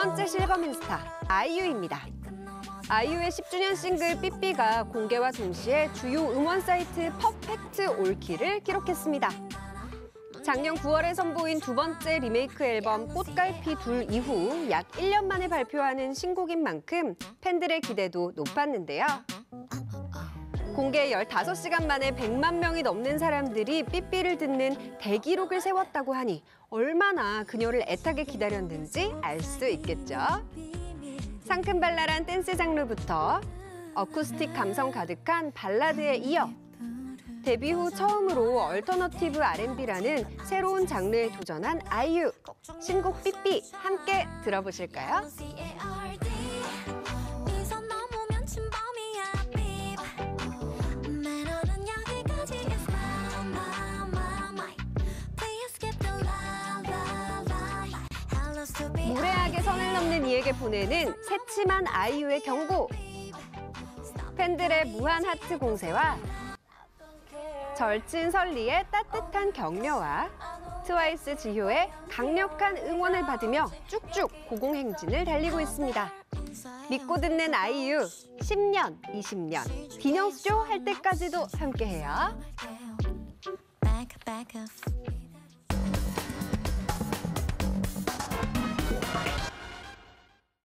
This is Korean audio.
번째 실버민 스타 아이유입니다. 아이유의 10주년 싱글 삐삐가 공개와 동시에 주요 음원 사이트 퍼펙트 올킬을 기록했습니다. 작년 9월에 선보인 두 번째 리메이크 앨범 꽃갈피 둘 이후 약 1년 만에 발표하는 신곡인 만큼 팬들의 기대도 높았는데요. 공개 15시간 만에 100만 명이 넘는 사람들이 삐삐를 듣는 대기록을 세웠다고 하니 얼마나 그녀를 애타게 기다렸는지 알 수 있겠죠. 상큼발랄한 댄스 장르부터 어쿠스틱 감성 가득한 발라드에 이어 데뷔 후 처음으로 얼터너티브 R&B라는 새로운 장르에 도전한 아이유. 신곡 삐삐 함께 들어보실까요? 무례하게 선을 넘는 이에게 보내는 새침한 아이유의 경고. 팬들의 무한 하트 공세와 절친 설리의 따뜻한 격려와 트와이스 지효의 강력한 응원을 받으며 쭉쭉 고공행진을 달리고 있습니다. 믿고 듣는 아이유 10년, 20년 기념쇼 할 때까지도 함께해요.